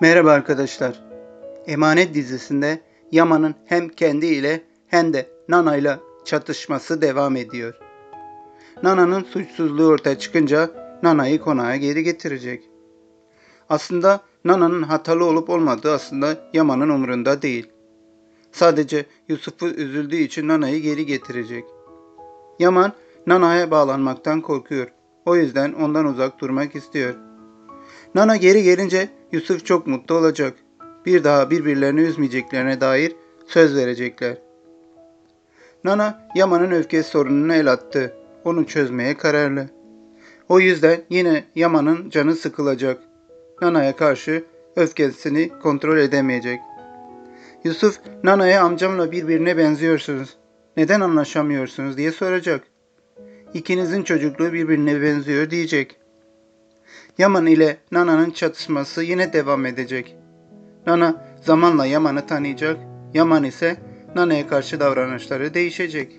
Merhaba arkadaşlar. Emanet dizisinde Yaman'ın hem kendi ile hem de Nana ile çatışması devam ediyor. Nana'nın suçsuzluğu ortaya çıkınca Nana'yı konağa geri getirecek. Aslında Nana'nın hatalı olup olmadığı aslında Yaman'ın umurunda değil. Sadece Yusuf'u üzüldüğü için Nana'yı geri getirecek. Yaman Nana'ya bağlanmaktan korkuyor. O yüzden ondan uzak durmak istiyor. Nana geri gelince Yusuf çok mutlu olacak. Bir daha birbirlerini üzmeyeceklerine dair söz verecekler. Nana Yaman'ın öfke sorununa el attı. Onu çözmeye kararlı. O yüzden yine Yaman'ın canı sıkılacak. Nana'ya karşı öfkesini kontrol edemeyecek. Yusuf, Nana'ya amcamla birbirine benziyorsunuz. Neden anlaşamıyorsunuz diye soracak. İkinizin çocukluğu birbirine benziyor diyecek. Yaman ile Nana'nın çatışması yine devam edecek. Nana zamanla Yaman'ı tanıyacak, Yaman ise Nana'ya karşı davranışları değişecek.